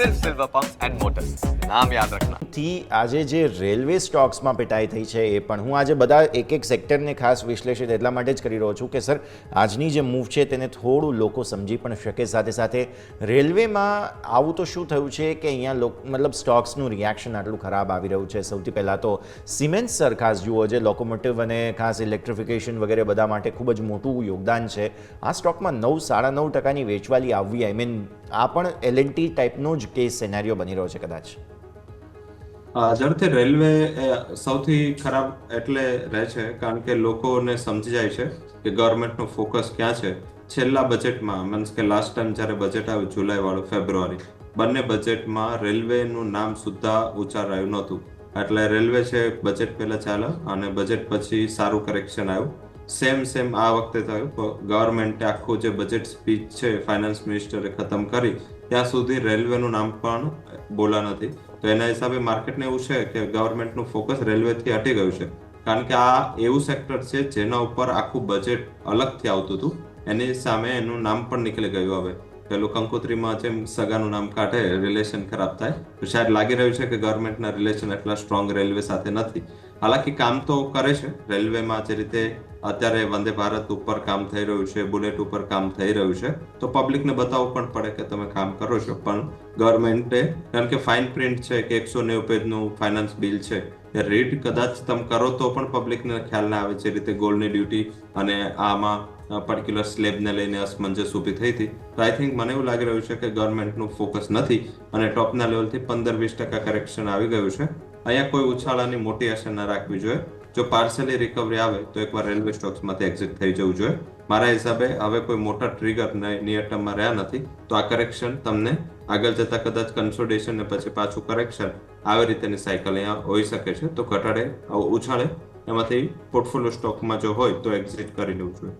સિર્ફ silver pumps and motors. નામ યાદ રાખના. થી આજે જે રેલવે સ્ટોક્સમાં પેટાઈ થઈ છે એ પણ હું આજે બધા એક એક સેક્ટરને ખાસ વિશ્લેષિત એટલા માટે જ કરી રહ્યો છું કે સર, આજની જે મૂવ છે તેને થોડું લોકો સમજી પણ શકે. સાથે સાથે રેલવેમાં આવું તો શું થયું છે કે અહીંયા લોક, મતલબ સ્ટોક્સનું રિએક્શન આટલું ખરાબ આવી રહ્યું છે? સૌથી પહેલાં તો સિમેન્ટ સર ખાસ જુઓ જે લોકોમોટિવ અને ખાસ ઇલેક્ટ્રિફિકેશન વગેરે બધા માટે ખૂબ જ મોટું યોગદાન છે. આ સ્ટોકમાં નવ, સાડા નવ ટકાની વેચવાલી આવવી આઈ મીન આ પણ એલ એન્ડ ટી ટાઈપનો જ કેસ સેનારીઓ બની રહ્યો છે કદાચ? ઝડપથી રેલવે સૌથી ખરાબ એટલે રહે છે, કારણ કે લોકોને સમજી જાય છે કે ગવર્મેન્ટનું ફોકસ ક્યાં છે. છેલ્લા બજેટમાં મીન્સ કે લાસ્ટ ટાઈમ જ્યારે બજેટ આવ્યું જુલાઈ વાળું ફેબ્રુઆરી, બંને બજેટમાં રેલવેનું નામ સુદ્ધા ઉચ્ચારાયું નહોતું. એટલે રેલવે છે બજેટ પહેલા ચાલે અને બજેટ પછી સારું કરેક્શન આવ્યું. સેમ સેમ આ વખતે થયું. ગવર્મેન્ટે આખું જે બજેટ સ્પીચ છે ફાઇનાન્સ મિનિસ્ટરે ખતમ કરી ત્યાં સુધી રેલવેનું નામ પણ બોલા નથી. તો એના હિસાબે માર્કેટને એવું છે કે ગવર્મેન્ટનું ફોકસ રેલવેથી હટી ગયું છે. કારણ કે આ એવું સેક્ટર છે જેના ઉપર આખું બજેટ અલગથી આવતું હતું. એની સામે એનું નામ પણ નીકળી ગયું હવે. પેલું કંકોત્રીમાં જેમ સગાનું નામ કાઢે રિલેશન ખરાબ થાય, તો શાયદ લાગી રહ્યું છે કે ગવર્મેન્ટના રિલેશન એટલા સ્ટ્રોંગ રેલવે સાથે નથી. હાલાકી કામ તો કરે છે. રેલવેમાં જે રીતે અત્યારે વંદે ભારત ઉપર કામ થઈ રહ્યું છે, બુલેટ ઉપર કામ થઈ રહ્યું છે, તો પબ્લિકને બતાવવું પણ પડે કે તમે કામ કરો છો. પણ ગવર્મેન્ટે કારણ કે ફાઇન પ્રિન્ટ છે કે એકસો નેવું પેજનું ફાઇનાન્સ બિલ છે રીડ કદાચ તમે કરો તો પણ પબ્લિકને ખ્યાલ ના આવે જે રીતે ગોલ્ડની ડ્યુટી અને આમાં પર્ટિક્યુલર સ્લેબને લઈને અસમંજસ ઊભી થઈ હતી. તો આઈ થિંક મને એવું લાગી રહ્યું છે કે ગવર્મેન્ટનું ફોકસ નથી અને ટોપના લેવલથી પંદર વીસ ટકા કરેક્શન આવી ગયું છે. અહીંયા કોઈ ઉછાળાની મોટી અસર ન રાખવી જોઈએ. જો પાર્સલી રિકવરી આવે તો એકવાર રેલવે સ્ટોક્સમાંથી એક્ઝિટ થઈ જવું જોઈએ. મારા હિસાબે હવે કોઈ મોટા ટ્રિગર નિયર ટર્મમાં રહ્યા નથી. તો આ કરેક્શન તમને આગળ જતા કદાચ કન્સોલિડેશન ને પછી પાછું કરેક્શન આવી રીતેની સાયકલ અહીંયા હોઈ શકે છે. તો ઘટાડે ઉછાળે. એમાંથી પોર્ટફોલિયો સ્ટોકમાં જો હોય તો એક્ઝિટ કરી લેવું જોઈએ